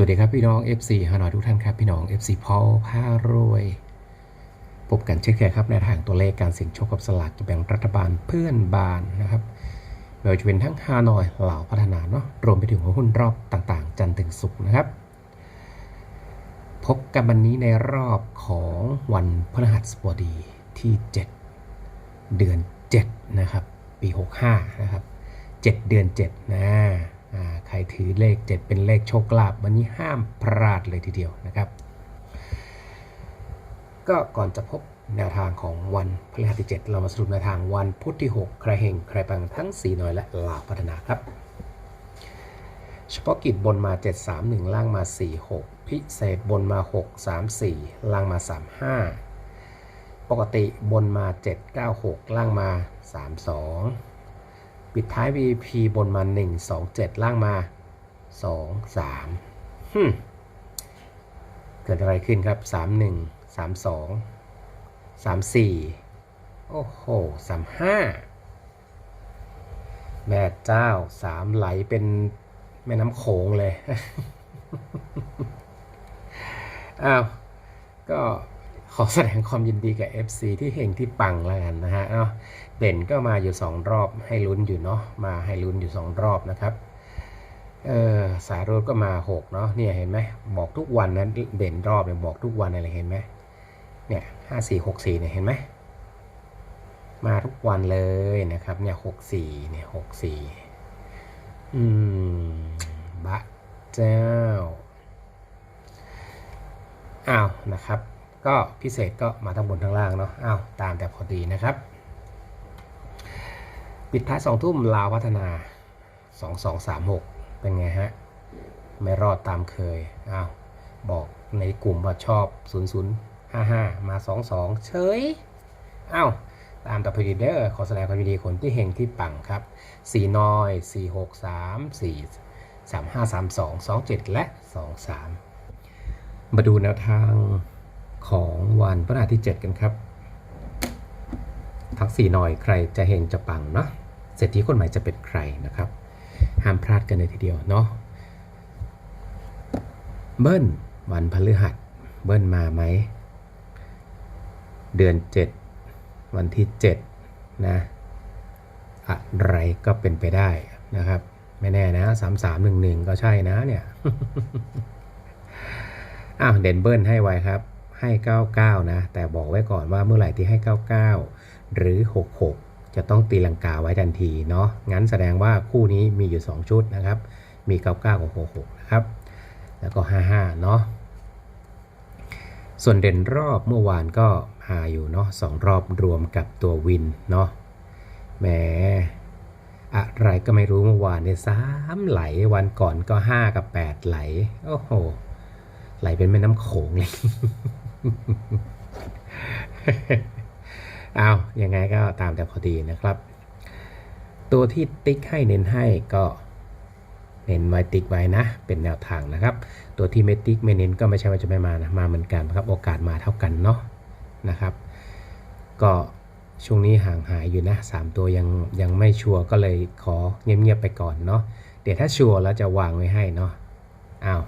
สวัสดีครับพี่น้อง FC ฮานอยทุกท่านครับพี่น้อง FC พอลผ้ารวยพบกันเช่นเคยครับในทางตัวเลขการเสี่ยงโชคกับสลากกินแบ่งรัฐบาลเพื่อนบานนะครับไม่ว่าจะเป็นทั้งฮานอยเหล่าพัฒนาเนาะรวมไปถึงหุ้นรอบต่างๆ จันทร์ถึงศุกร์นะครับ พบกันวันนี้ในรอบของวันพฤหัสบดีที่ 7 เดือน 7 นะครับ ปี 65 นะครับ 7 เดือน7นะ ใครถือเลข 7 เป็นเลขโชคลาภวันนี้ห้ามพลาดเลยทีเดียวนะครับ ก็ก่อนจะพบแนวทางของวันพฤหัสที่ 7 เรามาสรุปแนวทางวันพุธที่ 6 ใครเฮงใครปังทั้ง4หน่วยและลาวพัฒนาครับ เฉพาะกิจบนมา 731 ล่างมา 46 พิเศษบนมา 634 ล่างมา 35 ปกติบนมา 796 ล่างมา 32 ปิดท้าย VP บนมา 127 ล่างมา 23ฮึมเกิดอะไรขึ้นครับ 31 32 34 โอ้โห 35 แม่เจ้า 3 ไหลเป็นแม่น้ำโขงเลย อ้าว ก็ อแสดงความยินดีกับ FC ที่เฮงที่ปังแล้วกันนะฮะเนาะเด่นก็มาอยู่ 2 รอบให้ลุ้นอยู่เนาะมาให้ลุ้นอยู่ 2 รอบนะครับเออสายรถก็มา 6 เนาะเนี่ยเห็นไหมบอกทุกวันนะเด่นรอบเนี่ยบอกทุกวันอะไรเห็นไหมเนี่ยห้าสี่หกสี่เนี่ยเห็นไหมมาทุกวันเลยนะครับ เนี่ยหกสี่เนี่ยหกสี่อืมบะเจ้าอ้าวนะครับ ก็พิเศษก็มาทั้งบนทั้งล่างเนาะอ้าวตามแต่พอดีนะครับ ปิดท้ายสองทุ่มลาวพัฒนา 2236 เป็นไงฮะ ไม่รอดตามเคยอ้าวบอกในกลุ่มว่าชอบ 0055 มา 22 เฉยอ้าวตามแต่พอดีเด้อขอแสดงความยินดีคนที่เฮงที่ปังครับ 4 น้อย 463 4 3532 27 และ 23 มาดูแนวทาง ของวันพฤหัสที่ 7 กันครับ ทั้ง4หน่อยใครจะเฮงจะปังเนาะเศรษฐีคนใหม่จะเป็นใครนะครับ ห้ามพลาดกันเลยทีเดียวเนาะเบิ้ลวันพฤหัสเบิ้ลมาไหม เดือน 7 วันที่ 7 นะ อะไรก็เป็นไปได้นะครับ ไม่แน่นะ 3311 ก็ใช่นะเนี่ย อ้าว เด่นเบิ้ลให้ไว้ครับ ให้ 99 นะ แต่บอกไว้ก่อนว่าเมื่อไหร่ที่ให้ 99 หรือ 66 จะต้องตีลังกาไว้ทันทีเนาะ งั้นแสดงว่าคู่นี้มีอยู่ 2 ชุดนะครับ มี 99 กับ 66 นะครับ แล้วก็ 55 เนาะ ส่วนเด่นรอบเมื่อวานก็หาอยู่เนาะสองรอบรวมกับตัววินเนาะ แหม อะไรก็ไม่รู้เมื่อวานเนี่ยสามไหลวันก่อนก็ 5 กับ 8 ไหล โอ้โหไหลเป็นแม่น้ำโขงเลย เอายังไงก็ตามแต่พอดีนะครับ ตัวที่ติ๊กให้เน้นให้ก็เน้นไว้ติ๊กไว้นะ เป็นแนวทางนะครับ ตัวที่ไม่ติ๊กไม่เน้นก็ไม่ใช่ว่าจะไม่มานะมาเหมือนกันนะครับ โอกาสมาเท่ากันเนาะนะครับ ก็ช่วงนี้ห่างหายอยู่นะสามตัวยังยังไม่ชัวร์ก็เลยขอเงียบๆไปก่อนเนาะเดี๋ยวถ้าชัวร์แล้วจะวางไว้ให้เนาะอ้าว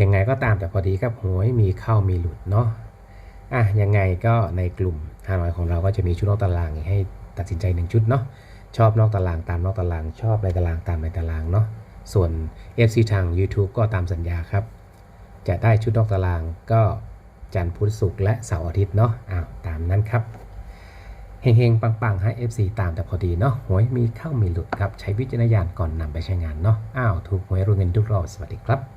ยังไงก็ตามแต่พอดีครับหวยมีเข้ามีหลุดเนาะ อะยังไงก็ในกลุ่มฮานอยของเราก็จะมีชุดนอกตารางให้ตัดสินใจหนึ่งชุดเนาะชอบนอกตารางตามนอกตาราง ชอบในตารางตามในตารางเนาะส่วน FC ทาง YouTube ก็ตามสัญญาครับ จะได้ชุดนอกตารางก็จันทร์พุธศุกร์และเสาร์อาทิตย์เนาะอ้าวตามนั้นครับเฮงๆ ปังๆ ให้ FC ตามแต่พอดีเนาะหวยมีเข้ามีหลุดครับ ใช้วิจารณญาณก่อนนำไปใช้งานเนาะอ้าวถูกหวยรวยเงินทุกรอบสวัสดีครับ